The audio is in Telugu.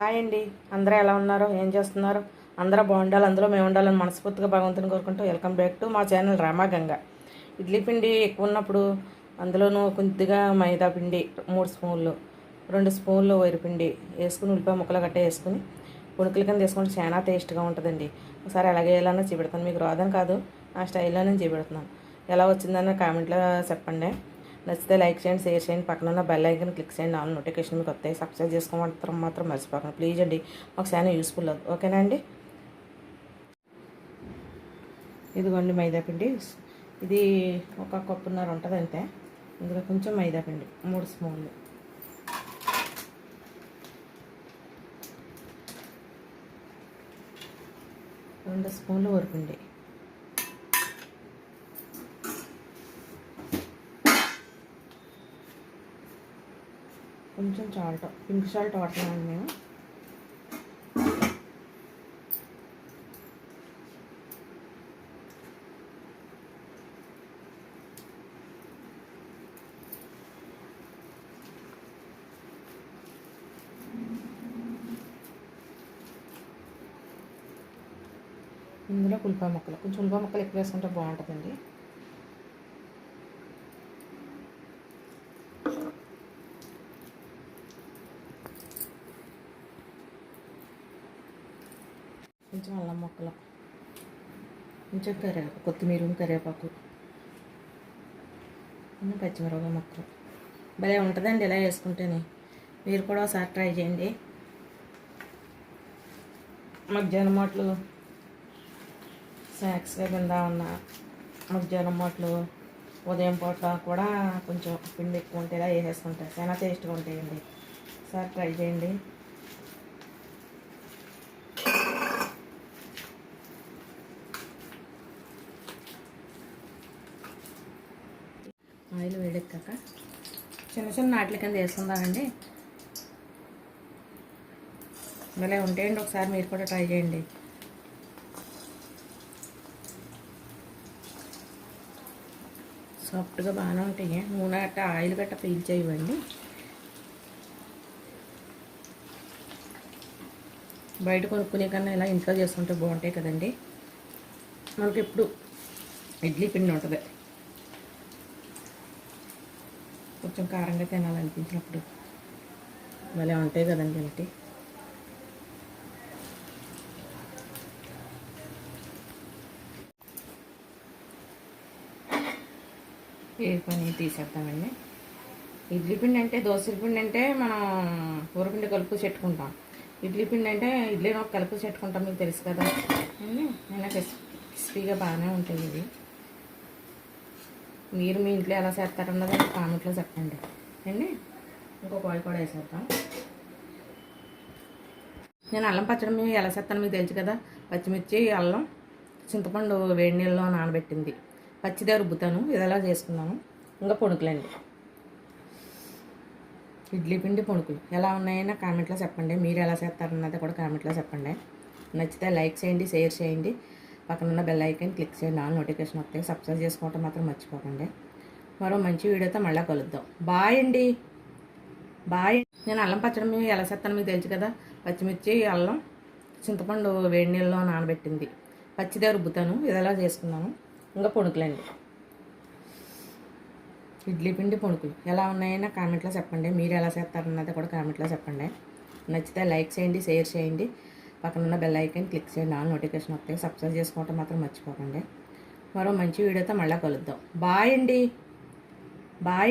హాయ్ అండి. అందరూ ఎలా ఉన్నారు? ఏం చేస్తున్నారు? అందరూ బాగుండాలి. అందులో మేము ఉండాలని మనస్ఫూర్తిగా భగవంతుని కోరుకుంటూ వెల్కమ్ బ్యాక్ టు మా ఛానల్ రామాగంగ ఇడ్లీ పిండి ఎక్కువ ఉన్నప్పుడు అందులోనూ కొద్దిగా మైదా పిండి మూడు స్పూన్లు రెండు స్పూన్లు వరిపిండి వేసుకుని ఉల్లిపాయ ముక్కలు గట్ట వేసుకుని పుణుకుల కింద వేసుకుంటే చాలా టేస్ట్గా ఉంటుందండి. ఒకసారి ఎలాగే వేయాలన్నా చూపెడతాను. మీకు రాదని కాదు నా స్టైల్లో నేను చూపెడుతున్నాను. ఎలా వచ్చిందని కామెంట్లో చెప్పండి. నచ్చితే లైక్ చేయండి షేర్ చేయండి పక్కన ఉన్న బెల్ ఐకన్ క్లిక్ చేయండి ఆల్ నోటిఫికేషన్ మీకు వస్తాయి. సబ్స్క్రైబ్ చేసుకోమంటారు మాత్రం మర్చిపోకండి. ప్లీజ్ అండి మాకు చాలా యూస్ఫుల్ అవుతుంది ఓకేనా అండి? ఇదిగోండి మైదా పిండి. ఇది ఒక కప్పున్నర ఉంటుంది అంతే. ఇందులో కొంచెం మైదా పిండి మూడు స్పూన్లు. రెండు స్పూన్లు వరిపిండి. కొంచెం సాల్ట్ పింక్ సాల్ట్ వాడుతున్నాను మేము ఇందులో ఉల్లిపాయ ముక్కలు కొంచెం ఉల్లిపాయ ముక్కలు ఎక్కువ వేసుకుంటే బాగుంటుందండి. కొంచెం అల్లం ముక్కలు కొంచెం కరివేపాకు కొత్తిమీర కరివేపాకు కొంచెం పచ్చిమిరపకాయ ముక్కలు. భలే ఉంటుందండి ఇలా వేసుకుంటేనే మీరు కూడా ఒకసారి ట్రై చేయండి. మధ్యాహ్నం మాటలు స్నాక్స్గా కింద ఉన్న మధ్యాహ్నం మాటలు ఉదయం పూట కూడా కొంచెం పిండి ఎక్కువ ఉంటే ఇలా వేసేసుకుంటాయి చాలా టేస్ట్గా ఉంటాయండి. ఒకసారి ట్రై చేయండి. ఆయిల్ వేడెక్కాక చిన్న చిన్న నాట్ల కింద వేసుకుందామండి. భలే ఉంటాయండి ఒకసారి మీరు కూడా ట్రై చేయండి. సాఫ్ట్గా బాగానే ఉంటాయి. నూనె గట్ట ఆయిల్ గట్ట పీల్చేయండి బయట కొనుక్కునే కన్నా ఇలా ఇంట్లో చేసుకుంటే బాగుంటాయి కదండి. మనకి ఎప్పుడు ఇడ్లీ పిండి ఉంటుంది. కొంచెం కారంగా తినాలనిపించినప్పుడు. భలే ఉంటాయి కదండి ఏంటి ఏ పని తీసేద్దామండి. ఇడ్లీ పిండి అంటే దోశల పిండి అంటే మనం ఊరపిండి కలుపు చెట్టుకుంటాం. ఇడ్లీ పిండి అంటే ఇడ్లీ ఒక కలుపు చెట్టుకుంటాం మీకు తెలుసు కదా. అండి నేను క్రిస్పీగా బాగానే ఉంటుంది ఇది మీరు మీ ఇంట్లో ఎలా చేస్తారన్నది కామెంట్లో చెప్పండి. అండి? ఇంకొక ఆయిల్ కూడా వేసేద్దాం. నేను అల్లం పచ్చడి మీ ఎలా చేస్తాను మీకు తెలుసు కదా. పచ్చిమిర్చి అల్లం చింతపండు వేడి నీళ్ళలో నానబెట్టింది. పచ్చిదే రుబ్బుతాను. ఇదిలా చేసుకున్నాను? ఇంకా పొణుకులండి ఇడ్లీ పిండి పొణుకులు ఎలా ఉన్నాయన్నా కామెంట్లో చెప్పండి. మీరు ఎలా చేస్తారన్నది కూడా కామెంట్లో చెప్పండి. నచ్చితే లైక్ చేయండి షేర్ చేయండి. పక్కన ఉన్న బెల్ ఐకన్ క్లిక్ చేయండి ఆల్ నోటిఫికేషన్ వస్తాయి సబ్స్క్రైబ్ చేసుకోవటం మాత్రం మర్చిపోకండి. మరో మంచి వీడియోతో మళ్ళీ కలుద్దాం. బాయ్ అండి. బాయ్ నేను అల్లం పచ్చడి ఎలా చేస్తాను మీకు తెలుసు కదా? పచ్చిమిర్చి అల్లం చింతపండు వేడి నీళ్ళలో నానబెట్టింది. పచ్చిదే రుబ్బుతాను. ఇదిలా చేసుకున్నాను? ఇంకా పొణుకులండి ఇడ్లీ పిండి పొణుకులు ఎలా ఉన్నాయన్నా కామెంట్లో చెప్పండి. మీరు ఎలా చేస్తారన్నది కూడా కామెంట్లో చెప్పండి. నచ్చితే లైక్ చేయండి షేర్ చేయండి. పక్కన ఉన్న బెల్ ఐకన్ క్లిక్ చేయండి. ఆల్ నోటిఫికేషన్ వస్తాయి. సబ్స్క్రైబ్ చేసుకోవటం మాత్రం మర్చిపోకండి. మరో మంచి వీడియోతో మళ్ళీ కలుద్దాం. బాయ్ అండి. బాయ్